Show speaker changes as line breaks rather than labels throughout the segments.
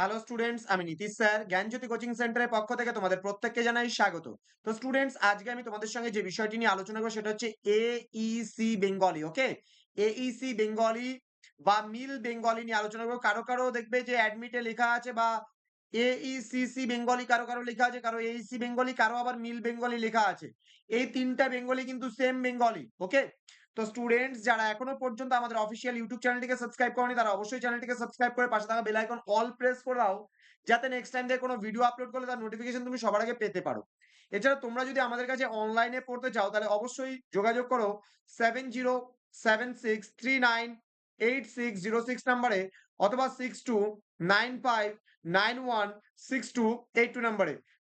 Hello students আমি Nitish sir. জ্ঞানজ্যোতি coaching সেন্টারের পক্ষ থেকে তোমাদের প্রত্যেককে জানাই স্বাগত। তো স্টুডেন্টস আজকে আমি তোমাদের সঙ্গে যে বিষয়টি নিয়ে আলোচনা করব সেটা হচ্ছে এইসি বেঙ্গলি ওকে এইসি বেঙ্গলি বা মিল বেঙ্গলি নিয়ে আলোচনা করব। কারও কারও দেখবে যে অ্যাডমিটে লেখা আছে বা এইসিসি বেঙ্গলি কারও কারও লেখা আছে, কারও এইসি বেঙ্গলি কারও আবার মিল বেঙ্গলি লেখা আছে। এই তিনটা বেঙ্গলি কিন্তু সেম বেঙ্গলি ওকে তো স্টুডেন্টস যারা এখনও পর্যন্ত আমাদের অফিসিয়াল ইউটিউব চ্যানেলটিকে সাবস্ক্রাইব করেনি, তারা অবশ্যই চ্যানেলটিকে সাবস্ক্রাইব করে পাশে থাকা বেল অল প্রেস করে দাও, যাতে নেক্সট টাইম দিয়ে কোনো ভিডিও আপলোড করলে তার নোটিফিকেশন তুমি সবার আগে পেতে পারো। এছাড়া তোমরা যদি আমাদের কাছে অনলাইনে পড়তে চাও, তাহলে অবশ্যই যোগাযোগ করো seven zero seven six three nine eight six অথবা সিক্স টু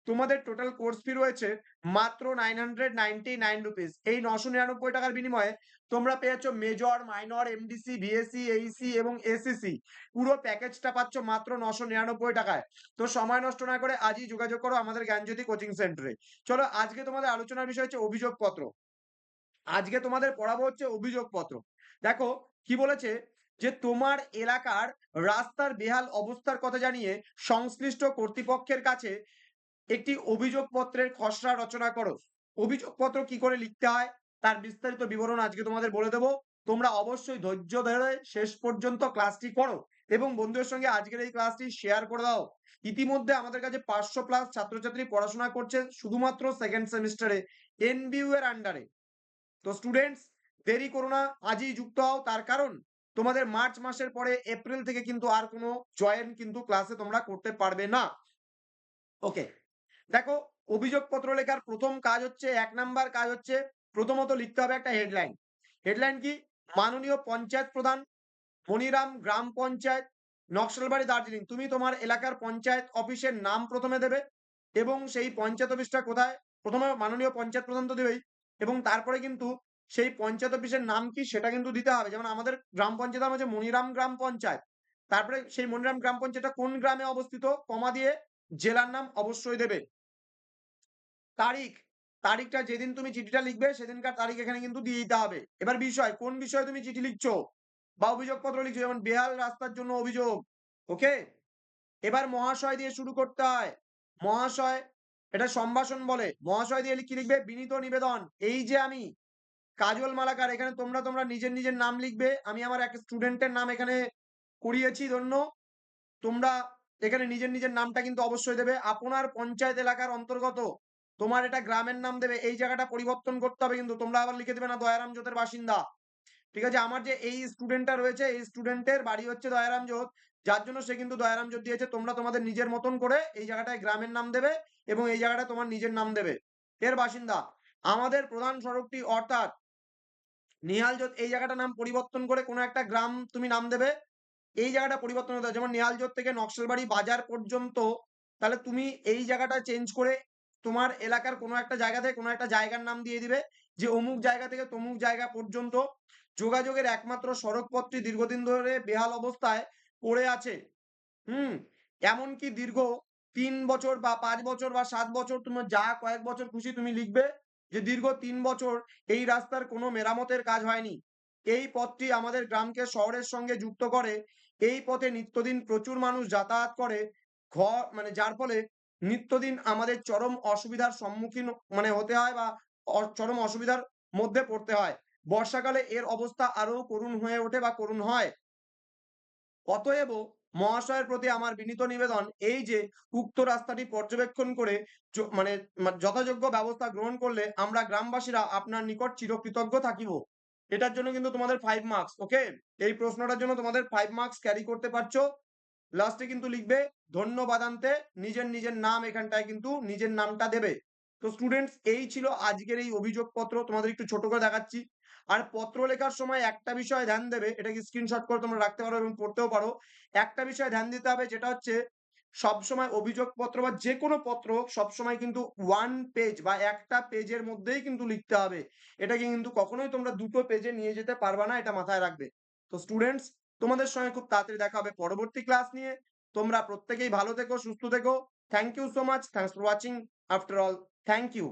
তোমাদের টোটাল কোর্স ফি রয়েছে মাত্র nine hundred ninety nine rupees এই নশো নিরানব্বই টাকার বিনিময়ে তোমরা পেয়েছ major minor MDC BSc AEC এবং এসএসসি পুরো প্যাকেজটা পাচ্ছ মাত্র নশো নিরানব্বই টাকায়। তো সময় নষ্ট না করে আজই যোগাযোগ করো আমাদের জ্ঞানজ্যোতি কোচিং সেন্টারে চলো আজকে তোমাদের আলোচনার বিষয় হচ্ছে অভিযোগপত্র। আজকে তোমাদের পড়াবো হচ্ছে অভিযোগপত্র। দেখো, কি বলেছে? যে তোমার এলাকার রাস্তার বেহাল অবস্থার কথা জানিয়ে সংশ্লিষ্ট কর্তৃপক্ষের কাছে একটি অভিযোগপত্রের খসড়া রচনা করো। অভিযোগপত্র কি করে লিখতে হয়? তার বিস্তারিত বিবরণ আজকে তোমাদের বলে দেবো। তোমরা অবশ্যই ধৈর্য ধরে শেষ পর্যন্ত ক্লাসটি করো এবং বন্ধুদের সঙ্গে আজকের এই ক্লাসটি শেয়ার করে দাও। ইতিমধ্যে আমাদের কাছে পাঁচশো প্লাস ছাত্রছাত্রী পড়াশোনা করছে শুধুমাত্র সেকেন্ড সেমিস্টারে এনবিইউ এর আন্ডারে তো স্টুডেন্টস দেরি করো না, আজই যুক্ত হও। তার কারণ, তোমাদের মার্চ মাসের পরে এপ্রিল থেকে কিন্তু আর কোনো জয়েন কিন্তু ক্লাসে তোমরা করতে পারবে না। ওকে দেখো, অভিযোগপত্র লেখার প্রথম কাজ হচ্ছে, এক নাম্বার কাজ হচ্ছে, প্রথমত লিখতে হবে একটা হেডলাইন হেডলাইন কি? মাননীয় পঞ্চায়েত প্রধান মনিরাম গ্রাম পঞ্চায়েত, নকশালবাড়ি, দার্জিলিং। তুমি তোমার এলাকার পঞ্চায়েত অফিসের নাম প্রথমে দেবে এবং সেই পঞ্চায়েত অফিসটা কোথায়? প্রথমে মাননীয় পঞ্চায়েত প্রধান তো দেবেই। এবং তারপরে কিন্তু সেই পঞ্চায়েত অফিসের নাম কি সেটা কিন্তু দিতে হবে। যেমন আমাদের গ্রাম পঞ্চায়েত নাম হচ্ছে মনিরাম গ্রাম পঞ্চায়েত। তারপরে সেই মনিরাম গ্রাম পঞ্চায়েতটা কোন গ্রামে অবস্থিত? কমা দিয়ে জেলার নাম অবশ্যই দেবে। তারিখ, তারিখটা যেদিন তুমি চিঠিটা লিখবে সেদিনকার তারিখ এখানে কিন্তু দিয়ে দিতে হবে। এবার বিষয়, কোন বিষয়ে তুমি চিঠি লিখছো? বা অভিযোগপত্র লিখছো? যেমন বেহাল রাস্তার জন্য অভিযোগ ওকে এবার মহাশয় দিয়ে শুরু করতে হয়। মহাশয় এটা সম্ভাষণ বলে। মহাশয় দিয়ে কি লিখবে? বিনীত নিবেদন। এই যে আমি, কাজল মালাকার, এখানে তোমরা তোমরা নিজের নিজের নাম লিখবে। আমি আমার এক স্টুডেন্টের নাম এখানে করিয়েছি ধন্য। তোমরা এখানে নিজের নিজের নামটা কিন্তু অবশ্যই দেবে। আপনার পঞ্চায়েত এলাকার অন্তর্গত তোমার এটা গ্রামের নাম দেবে। এই জায়গাটা পরিবর্তন করতে হবে কিন্তু। তোমরা আবার লিখে দেবে না, দয়ারাম জোতের বাসিন্দা। ঠিক আছে? আমার যে এই স্টুডেন্টটা রয়েছে, এই স্টুডেন্টের বাড়ি হচ্ছে দয়ারাম জোত। যার জন্য সে কিন্তু দয়ারাম জোত দিয়েছে, তোমরা তোমাদের নিজের মতন করে এই জায়গাটায় গ্রামের নাম দেবে এবং এই জায়গাটা তোমার নিজের নাম দেবে। এর বাসিন্দা, আমাদের প্রধান সড়কটি অর্থাৎ নিহালজোত এই জায়গাটার নাম পরিবর্তন করে কোনো একটা গ্রাম তুমি নাম দেবে। এই জায়গাটা পরিবর্তন হতে যেমন নিহালজোত থেকে নকশালবাড়ি বাজার পর্যন্ত, তাহলে তুমি এই জায়গাটা চেঞ্জ করে তোমার এলাকার কোনো একটা জায়গা থেকে কোনো একটা জায়গার নাম দিয়ে দিবে, যে অমুক জায়গা থেকে তমুক জায়গা পর্যন্ত যোগাযোগের একমাত্র সড়কপথটি দীর্ঘদিন ধরে বেহাল অবস্থায় পড়ে আছে। হুম, এমনকি দীর্ঘ তিন বছর বা পাঁচ বছর বা সাত বছর তোমার যা কয়েক বছর খুশি তুমি লিখবে যে, দীর্ঘ তিন বছর এই রাস্তার কোনো মেরামতের কাজ হয়নি। এই পথটি আমাদের গ্রামকে শহরের সঙ্গে যুক্ত করে। এই পথে নিত্যদিন প্রচুর মানুষ যাতায়াত করে। ঘর মানে যার ফলে নিত্যদিন আমাদের চরম অসুবিধার সম্মুখীন মানে হতে হয় বা চরম অসুবিধার মধ্যে পড়তে হয়। বর্ষাকালে এর অবস্থা আরও করুণ হয়ে ওঠে বা করুণ হয়। অতএব মহাশয়ের প্রতি আমার বিনীত নিবেদন এই যে, উক্ত রাস্তাটি পর্যবেক্ষণ করে মানে যথাযোগ্য ব্যবস্থা গ্রহণ করলে আমরা গ্রামবাসীরা আপনার নিকট চিরকৃতজ্ঞ থাকিব। এটার জন্য কিন্তু তোমাদের ফাইভ মার্কস ওকে এই প্রশ্নটার জন্য তোমাদের ফাইভ মার্কস ক্যারি করতে পারছ। লাস্টে কিন্তু লিখবে, ধন্যবাদান্তে নিজের নিজের নাম এখানটায় কিন্তু নিজের নামটা দেবে। তো স্টুডেন্টস এই ছিল আজকের এই অভিযোগপত্র, তোমাদের একটু ছোট করে দেখাচ্ছি। আর পত্র লেখার সময় একটা বিষয় ধ্যান দেবে, এটাকে স্ক্রিনশট করে তোমরা রাখতে পারো এবং পড়তেও পারো। একটা বিষয় ধ্যান দিতে হবে যেটা হচ্ছে সবসময় অভিযোগপত্র বা যে কোনো পত্র সবসময় কিন্তু ওয়ান পেজ বা একটা পেজের মধ্যেই কিন্তু লিখতে হবে। এটাকে কিন্তু কখনোই তোমরা দুটো পেজে নিয়ে যেতে পারবা না, এটা মাথায় রাখবে। তো স্টুডেন্টস তোমাদের সঙ্গে খুব তাড়াতাড়ি দেখা হবে পরবর্তী ক্লাস নিয়ে। তোমরা প্রত্যেকেই ভালো থেকো, সুস্থ থেকো। Thank you so much thanks for watching after all thank you